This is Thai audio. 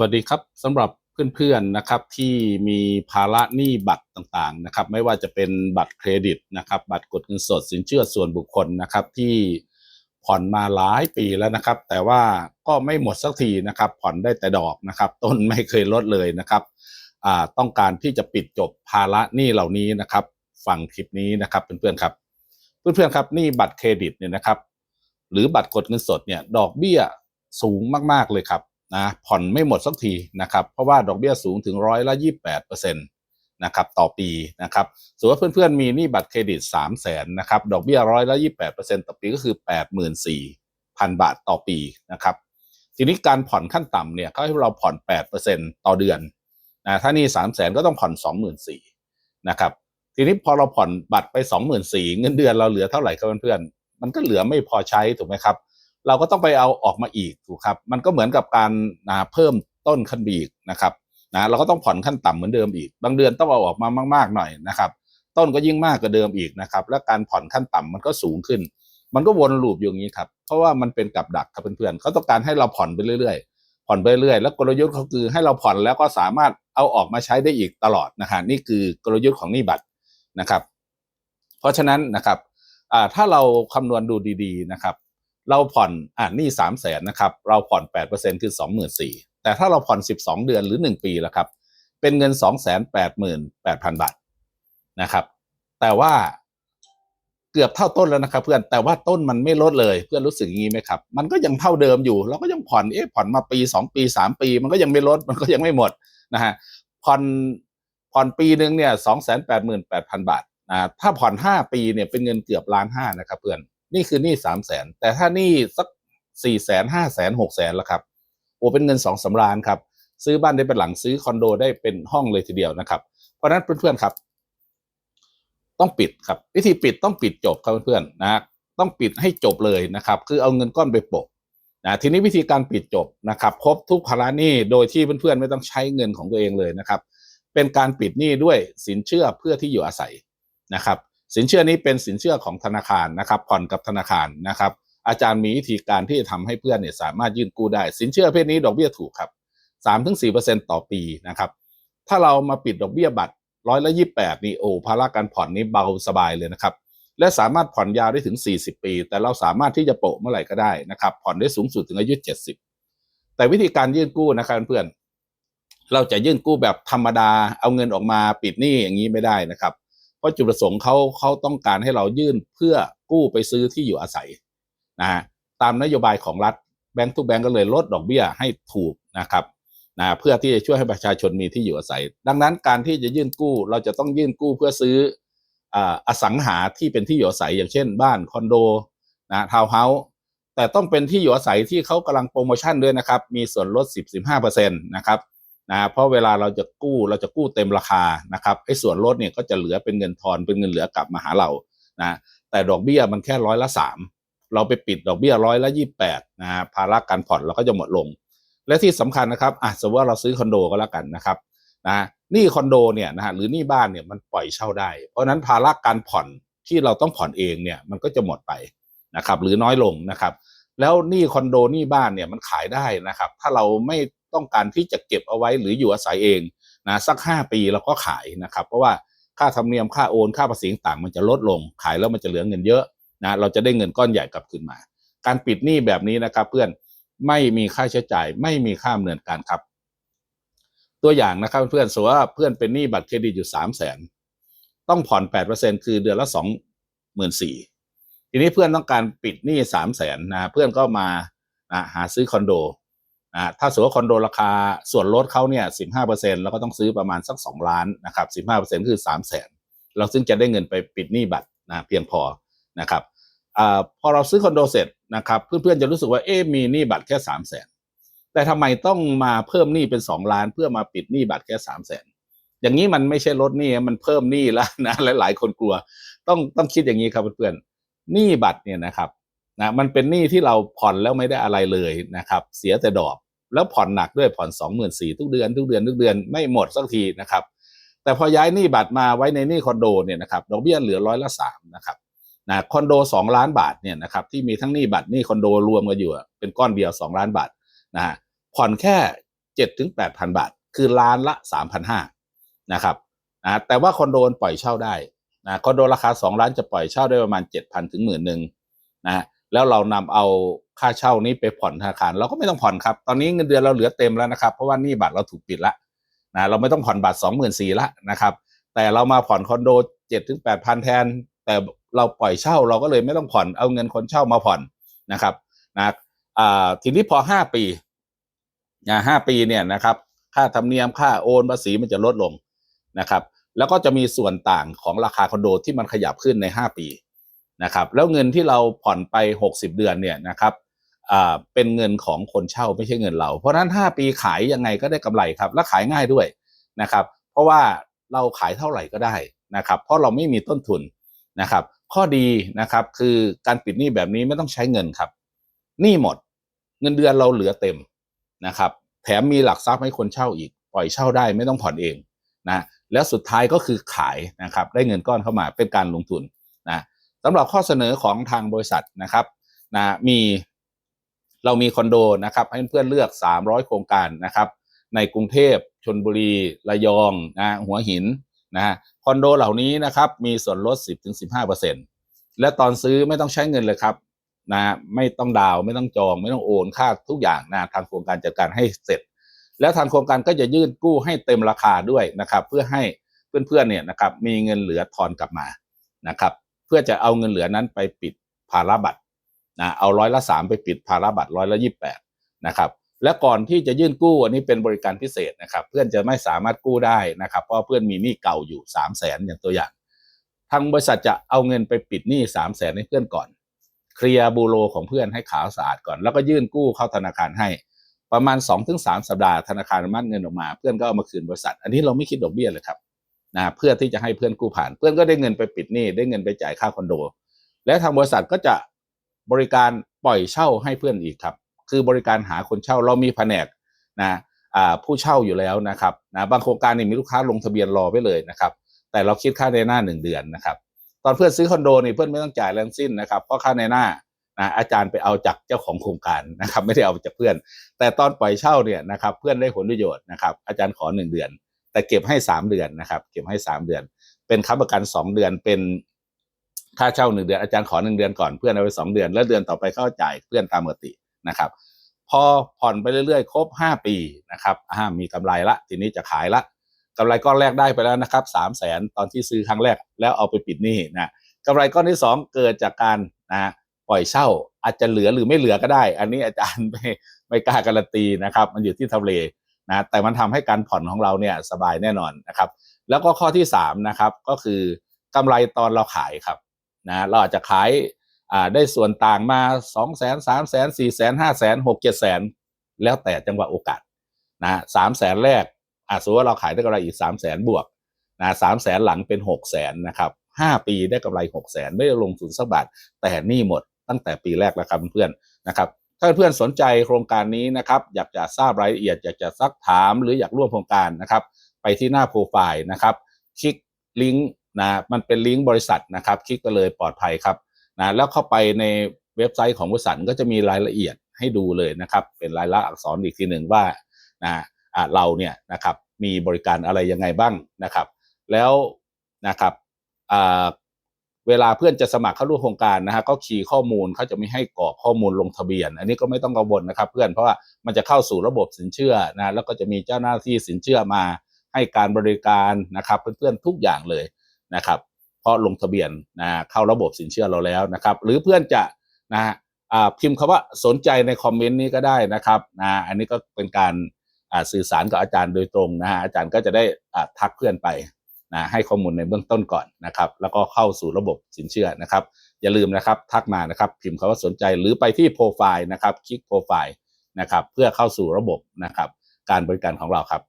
สวัสดีครับสำหรับเพื่อนๆนะครับที่มีภาระหนี้บัตรต่างๆนะครับ ไม่ว่าจะเป็นบัตรเครดิตนะครับ บัตรกดเงินสดสินเชื่อส่วนบุคคลนะครับ ที่ผ่อนมาหลายปีแล้วนะครับ แต่ว่าก็ไม่หมดสักทีนะครับ ผ่อนได้แต่ดอกนะครับ ต้นไม่เคยลดเลยนะครับต้องการที่จะปิดจบภาระหนี้เหล่านี้นะครับฟังคลิปนี้นะครับเพื่อนๆครับ เพื่อนๆครับหนี้บัตรเครดิตเนี่ยนะครับ หรือบัตรกดเงินสดเนี่ยดอกเบี้ยสูงมากๆเลยครับ นะผ่อนไม่หมดสักทีนะครับ เพราะว่าดอกเบี้ยสูงถึงร้อยละยี่แปดเปอร์เซ็นต์นะครับต่อปีนะครับสมมติว่าเพื่อนๆ มีหนี้บัตรเครดิตสามแสนนะครับดอกเบี้ยร้อยละยี่แปดเปอร์เซ็นต์ต่อปีก็คือแปดหมื่นสี่พันบาทต่อปีนะครับ ทีนี้การผ่อนขั้นต่ำเนี่ยเขาให้เราผ่อนแปดเปอร์เซ็นต์ต่อเดือนนะถ้านี่สามแสนก็ต้องผ่อนสองหมื่นสี่นะครับทีนี้พอเราผ่อนบัตรไปสองหมื่นสี่เงินเดือนเราเหลือเท่าไหร่ครับเพื่อนๆมันก็เหลือไม่พอใช้ถูกไหมครับ เราก็ต้องไปเอาออกมาอีกถูกครับ มันก็เหมือนกับการนะเพิ่มต้นขั้นบีกนะครับนะเราก็ต้องผ่อนขั้นต่ำเหมือนเดิมอีก บางเดือนต้องเอาออกมามาก ๆหน่อยนะครับ ต้นก็ยิ่งมากกว่าเดิมอีกนะครับ และการผ่อนขั้นต่ำมันก็สูงขึ้น มันก็วนลูปอยู่อย่างนี้ครับเพราะว่ามันเป็นกับดักครับเพื่อนๆเขาต้องการให้เราผ่อนไปเรื่อยๆ ผ่อนไปเรื่อยๆแล้วกลยุทธ์เขาคือให้เราผ่อนแล้วก็สามารถเอาออกมาใช้ได้อีกตลอดนะฮะนี่คือกลยุทธ์ของหนี้บัตรนะครับ เพราะฉะนั้นนะครับถ้าเราคำนวณดูดีๆนะครับ เราผ่อนอ่านี่สามแสนนะครับ เราผ่อนแปดเปอร์เซ็นคือสองหมื่นสี่แต่ถ้าเราผ่อนสิบสองเดือนหรือหนึ่งปีแล้วครับ เป็นเงินสองแสนแปดหมื่นแปดพันบาทนะครับ แต่ว่าเกือบเท่าต้นแล้วนะครับ เพื่อนแต่ว่าต้นมันไม่ลดเลย เพื่อนรู้สึกอย่างนี้ไหมครับ มันก็ยังเท่าเดิมอยู่ เราก็ยังผ่อนเอ๊ะผ่อนมาปีสองปีสามปี มันก็ยังไม่ลดมันก็ยังไม่หมดนะฮะผ่อนผ่อนปีหนึ่งเนี่ยสองแสนแปดหมื่นแปดพันบาทอ่าถ้าผ่อนห้าปีเนี่ยเป็นเงินเกือบล้านห้านะครับเพื่อน นี่คือหนี้สามแสนแต่ถ้าหนี้สักสี่แสนห้าแสนหกแสนล้วครับโอ้เป็นเงินสองสาล้านครับ ซื้อบ้านได้เป็นหลังซื้อคอนโดได้เป็นห้องเลยทีเดียวนะครับ เพราะฉะนั้นเพื่อนๆครับ ต้องปิดครับวิธีปิดต้องปิดจบครับเพื่อนๆนะต้องปิดให้จบเลยนะครับ คือเอาเงินก้อนไปโปะนะทีนี้วิธีการปิดจบนะครับ ครบทุกภาระหนี้โดยที่เพื่อนๆไม่ต้องใช้เงินของตัวเองเลยนะครับ เป็นการปิดหนี้ด้วยสินเชื่อเพื่อที่อยู่อาศัยนะครับ สินเชื่อนี้เป็นสินเชื่อของธนาคารนะครับผ่อนกับธนาคารนะครับ อาจารย์มีวิธีการที่จะทำให้เพื่อนเนี่ยสามารถยื่นกู้ได้ สินเชื่อประเพศนี้ดอกเบี้ยถูกครับสามถึงสี่เปอร์เซ็นต่อปีนะครับ ถ้าเรามาปิดดอกเบี้ยบัตรร้อยละยี่แปดนี่โอ้ภาระการผ่อนนี้เบาสบายเลยนะครับ และสามารถผ่อนยาวได้ถึง 40 ปี แต่เราสามารถที่จะโปะเมื่อไหร่ก็ได้นะครับ ผ่อนได้สูงสุดถึงอายุ 70 แต่วิธีการยื่นกู้นะครับเพื่อนเราจะยื่นกู้แบบธรรมดา เอาเงินออกมาปิดหนี้อย่างนี้ไม่ได้นะครับ เพราะจุดประสงค์เขาเขาต้องการให้เรายื่นเพื่อกู้ไปซื้อที่อยู่อาศัยนะฮะตามนโยบายของรัฐแบงก์ทุกแบงก์ก็เลยลดดอกเบี้ยให้ถูกนะครับนะเพื่อที่จะช่วยให้ประชาชนมีที่อยู่อาศัย ดังนั้นการที่จะยื่นกู้เราจะต้องยื่นกู้เพื่อซื้อออสังหาที่เป็นที่อยู่อาศัยอย่างเช่น บ้านคอนโดนะทาวน์เฮาส์แต่ต้องเป็นที่อยู่อาศัยที่เขากำลังโปรโมชั่นด้วยนะครับ มีส่วนลด 10-15%นะครับ นะเพราะเวลาเราจะกู้เราจะกู้เต็มราคานะครับไอ้ส่วนลดเนี่ยก็จะเหลือเป็นเงินทอนเป็นเงินเหลือกลับมาหาเรานะแต่ดอกเบี้ยมันแค่ร้อยละสามเราไปปิดดอกเบี้ยร้อยละยี่แปดนะภาระการผ่อนเราก็จะหมดลง และที่สำคัญนะครับอะสมมติว่าเราซื้อคอนโดก็แล้วกันนะครับนะนี่คอนโดเนี่ยนะฮะหรือนี่บ้านเนี่ยมันปล่อยเช่าได้ เพราะนั้นภาระการผ่อนที่เราต้องผ่อนเองเนี่ยมันก็จะหมดไปนะครับหรือน้อยลงนะครับ แล้วนี้คอนโดนี้บ้านเนี่ยมันขายได้นะครับ ถ้าเราไม่ ต้องการที่จะเก็บเอาไว้หรืออยู่อาศัยเองนะสักห้าปีเราก็ขายนะครับ เพราะว่าค่าธรรมเนียมค่าโอนค่าภาษีต่างมันจะลดลง ขายแล้วมันจะเหลือเงินเยอะนะเราจะได้เงินก้อนใหญ่กลับคืนมา การปิดหนี้แบบนี้นะครับ เพื่อนไม่มีค่าใช้จ่าย ไม่มีค่าดำเนินการครับ ตัวอย่างนะครับเพื่อนสมมติว่าเพื่อนเป็นหนี้บัตรเครดิตอยู่สามแสนต้องผ่อนแปดเปอร์เซ็นคือเดือนละสองหมื่นสี่ทีนี้เพื่อนต้องการปิดหนี้สามแสนนะเพื่อนก็มานะหาซื้อคอนโด อ่าถ้าสมมติว่าคอนโดราคาส่วนลดเขาเนี่ยสิบห้าเปอร์เซ็นเราก็ต้องซื้อประมาณสักสองล้านนะครับสิบห้าเปอร์เซ็นคือสามแสนเราซึ่งจะได้เงินไปปิดหนี้บัตรนะเพียงพอนะครับอ่าพอเราซื้อคอนโดเสร็จนะครับเพื่อนๆจะรู้สึกว่าเอ๊ะมีหนี้บัตรแค่สามแสนแต่ทำไมต้องมาเพิ่มหนี้เป็นสองล้าน เพื่อมาปิดหนี้บัตรแค่สามแสนอย่างนี้มันไม่ใช่ลดหนี้มันเพิ่มหนี้แล้วนะหลายๆคนกลัว ต้องต้องคิดอย่างนี้ครับเพื่อนๆหนี้บัตรเนี่ยนะครับนะมันเป็นหนี้ที่เราผ่อนแล้วไม่ได้อะไรเลยนะครับ เสียแต่ดอก แล้วผ่อนหนักด้วยผ่อนสองหมื่นสี่ทุกเดือนทุกเดือนทุกเดือนไม่หมดสักทีนะครับ แต่พอย้ายหนี้บัตรมาไว้ในหนี้คอนโดเนี่ยนะครับดอกเบี้ยเหลือร้อยละสามนะครับนะคอนโดสองล้านบาทเนี่ยนะครับที่มีทั้งหนี้บัตรหนี้คอนโดรวมกันอยู่เป็นก้อนเดียวสองล้านบาทนะฮะผ่อนแค่เจ็ดถึงแปดพันบาท คือล้านละสามพันห้านะครับนะแต่ว่าคอนโดปล่อยเช่าได้นะคอนโดราคาสองล้านจะปล่อยเช่าได้ประมาณเจ็ดพันถึงหมื่นหนึ่งนะแล้วเรานำเอา ค่าเช่านี้ไปผ่อนธนาคาร เราก็ไม่ต้องผ่อนครับ ตอนนี้เงินเดือนเราเหลือเต็มแล้วนะครับ เพราะว่านี่บัตรเราถูกปิดละนะเราไม่ต้องผ่อนบัตรสองหมื่นสี่ละนะครับ แต่เรามาผ่อนคอนโดเจ็ดถึงแปดพันแทน แต่เราปล่อยเช่าเราก็เลยไม่ต้องผ่อนเอาเงินคนเช่ามาผ่อนนะครับนะทีนี้พอห้าปีนะห้าปีเนี่ยนะครับ ค่าธรรมเนียมค่าโอนภาษีมันจะลดลงนะครับ แล้วก็จะมีส่วนต่างของราคาคอนโดที่มันขยับขึ้นใน 5 ปีนะครับ แล้วเงินที่เราผ่อนไป 60 เดือนเนี่ยนะครับ เป็นเงินของคนเช่าไม่ใช่เงินเรา เพราะฉะนั้น5ปีขายยังไงก็ได้กำไรครับและขายง่ายด้วยนะครับ เพราะว่าเราขายเท่าไหร่ก็ได้นะครับ เพราะเราไม่มีต้นทุนนะครับ ข้อดีนะครับคือการปิดหนี้แบบนี้ไม่ต้องใช้เงินครับหนี้หมดเงินเดือนเราเหลือเต็มนะครับ แถมมีหลักทรัพย์ให้คนเช่าอีก ปล่อยเช่าได้ไม่ต้องผ่อนเองนะแล้วสุดท้ายก็คือขายนะครับ ได้เงินก้อนเข้ามาเป็นการลงทุนนะสำหรับข้อเสนอของทางบริษัทนะครับนะมี เรามีคอนโดนะครับให้เพื่อนเลือก 300 โครงการนะครับในกรุงเทพชนบุรีระยองนะหัวหินนะคอนโดเหล่านี้นะครับมีส่วนลด 10-15%และตอนซื้อไม่ต้องใช้เงินเลยครับนะไม่ต้องดาวไม่ต้องจอง ไม่ต้องโอนค่าทุกอย่างนะทางโครงการจัดการให้เสร็จ แล้วทางโครงการก็จะยื่นกู้ให้เต็มราคาด้วยนะครับ เพื่อให้เพื่อนๆเนี่ยนะครับมีเงินเหลือทอนกลับมานะครับ เพื่อจะเอาเงินเหลือนั้นไปปิดภาระบัตร นะเอาร้อยละสามไปปิดภาระบัตรร้อยละยี่แปดนะครับและก่อนที่จะยื่นกู้อันนี้เป็นบริการพิเศษนะครับ เพื่อนจะไม่สามารถกู้ได้นะครับ เพราะเพื่อนมีหนี้เก่าอยู่สามแสนอย่างตัวอย่าง ทางบริษัทจะเอาเงินไปปิดหนี้สามแสนให้เพื่อนก่อน เคลียร์บูโรของเพื่อนให้ขาวสะอาดก่อน แล้วก็ยื่นกู้เข้าธนาคารให้ประมาณ2อถึงสสัปดาห์ธนาคารมัดเงินออกมา เพื่อนก็เอามาคืนบริษัท อันนี้เราไม่คิดดอกเบี้ยเลยครับนะเพื่อที่จะให้เพื่อนกู้ผ่าน เพื่อนก็ได้เงินไปปิดหนี้ได้เงินไปจ่ายค่าคอนโด และทางบริษัทก็จะ บริการปล่อยเช่าให้เพื่อนอีกครับ คือบริการหาคนเช่าเรามีแผนกนะผู้เช่าอยู่แล้วนะครับนะบางโครงการนี่มีลูกค้าลงทะเบียนรอไว้เลยนะครับ แต่เราคิดค่าในหน้าหนึ่งเดือนนะครับ ตอนเพื่อนซื้อคอนโดนี่เพื่อนไม่ต้องจ่ายแรงสิ้นนะครับเพราะค่าในหน้านะอาจารย์ไปเอาจากเจ้าของโครงการนะครับ ไม่ได้เอาจากเพื่อน แต่ตอนปล่อยเช่าเนี่ยนะครับ เพื่อนได้ผลประโยชน์นะครับ อาจารย์ขอหนึ่งเดือน แต่เก็บให้สามเดือนนะครับ เก็บให้สามเดือน เป็นค้ำประกันสองเดือนเป็น ค่าเช่าหนึ่งเดือนอาจารย์ขอหนึ่งเดือนก่อนเพื่อนเอาไปสองเดือน แล้วเดือนต่อไปเข้าจ่ายเพื่อนตามปกตินะครับพอผ่อนไปเรื่อยๆ ครบห้าปีนะครับอ่ามีกำไรละ ทีนี้จะขายละกำไรก้อนแรกได้ไปแล้วนะครับสามแสนตอนที่ซื้อครั้งแรกแล้วเอาไปปิดหนี้นะกำไรก้อนที่สองเกิดจากการนะปล่อยเช่าอาจจะเหลือหรือไม่เหลือก็ได้ อันนี้อาจารย์ไม่ไม่กล้าการันตีนะครับ มันอยู่ที่ทำเลนะแต่มันทำให้การผ่อนของเราเนี่ยสบายแน่นอนนะครับ แล้วก็ข้อที่สามนะครับก็คือกำไรตอนเราขายครับ นะเราอาจจะขายได้ส่วนต่างมา2องแสนสามแสนสี่แสนห้าแสนหกเจ็ดแสนแล้วแต่จังหวะโอกาสนะสามแสนแรกอาสมมติว่าเราขายได้กำไรอีกสามแสนบวกนะสามแสนหลังเป็นหกแสนนะครับห้าปีได้กำไรหกแสนไม่ได้ลงทุนสักบาท แต่นี่หมดตั้งแต่ปีแรกแล้วครับเพื่อนๆนะครับถ้าเพื่อนสนใจโครงการนี้นะครับอยากจะทราบรายละเอียด อยากจะซักถามหรืออยากร่วมโครงการนะครับ ไปที่หน้าโปรไฟล์นะครับ คลิกลิงก์ นะมันเป็นลิงก์บริษัทนะครับคลิกไปเลยปลอดภัยครับนะแล้วเข้าไปในเว็บไซต์ของบริษัทก็จะมีรายละเอียดให้ดูเลยนะครับ เป็นลายลักษณอักษรอีกทีหนึ่งว่านะเราเนี่ยนะครับมีบริการอะไรยังไงบ้างนะครับ แล้วนะครับเวลาเพื่อนจะสมัครเข้าร่วมโครงการนะฮะก็คีย์ข้อมูลเขาจะไม่ให้กรอกข้อมูลลงทะเบียน อันนี้ก็ไม่ต้องกังวลนะครับ เพื่อนเพราะว่ามันจะเข้าสู่ระบบสินเชื่อนะแล้วก็จะมีเจ้าหน้าที่สินเชื่อมาให้การบริการนะครับ เพื่อนๆทุกอย่างเลย นะครับเพราะลงทะเบียนนะเข้าระบบสินเชื่อเราแล้วนะครับ หรือเพื่อนจะนะอ่าพิมพ์คำว่าสนใจในคอมเมนต์นี้ก็ได้นะครับนะอันนี้ก็เป็นการสื่อสารกับอาจารย์โดยตรงนะฮะอาจารย์ก็จะได้ทักเพื่อนไปนะให้ข้อมูลในเบื้องต้นก่อนนะครับ แล้วก็เข้าสู่ระบบสินเชื่อนะครับ อย่าลืมนะครับทักมานะครับพิมพ์คำว่าสนใจหรือไปที่โปรไฟล์นะครับคลิกโปรไฟล์นะครับเพื่อเข้าสู่ระบบนะครับ การบริการของเราครับ